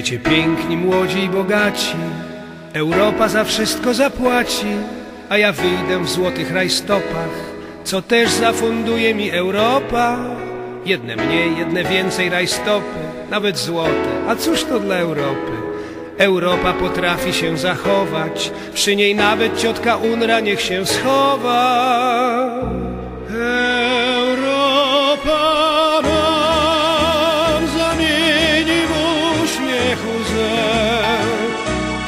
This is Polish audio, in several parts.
Będziecie piękni, młodzi i bogaci. Europa za wszystko zapłaci, a ja wyjdę w złotych rajstopach, co też zafunduje mi Europa. Jedne mniej, jedne więcej rajstopy, nawet złote. A cóż to dla Europy? Europa potrafi się zachować, przy niej nawet ciotka Unra niech się schowa. Europa uśmiechu zel.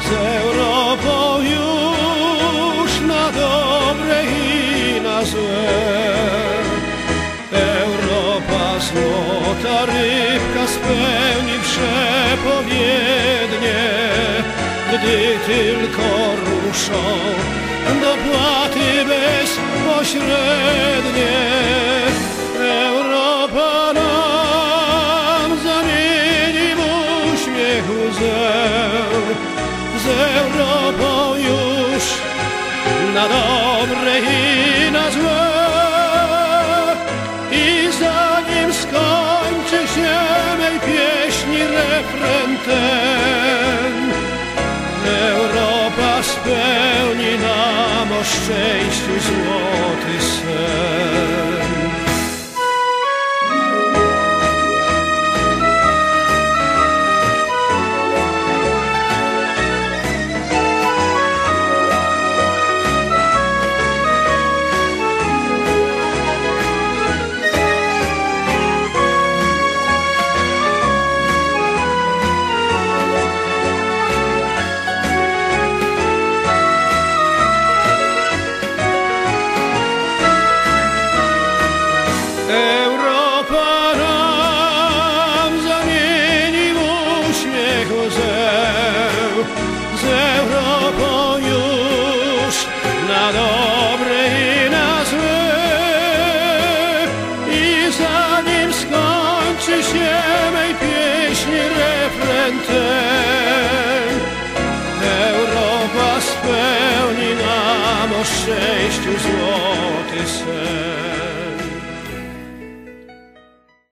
Z Europą już na dobre i na złe. Europa złota rybka spełni przepowiednie, gdy tylko ruszą dopłaty bezpośrednie. Zeł, z Europą już na dobre i na złe. I zanim skończy się mej pieśni refren ten, Europa spełni nam o szczęściu złoty sen. Europa nam zamieni w uśmiechu zeł, z Europą już na dobre i na złe. I zanim skończy się mej pieśni refren ten, Europa spełni nam o szczęściu złoty sen.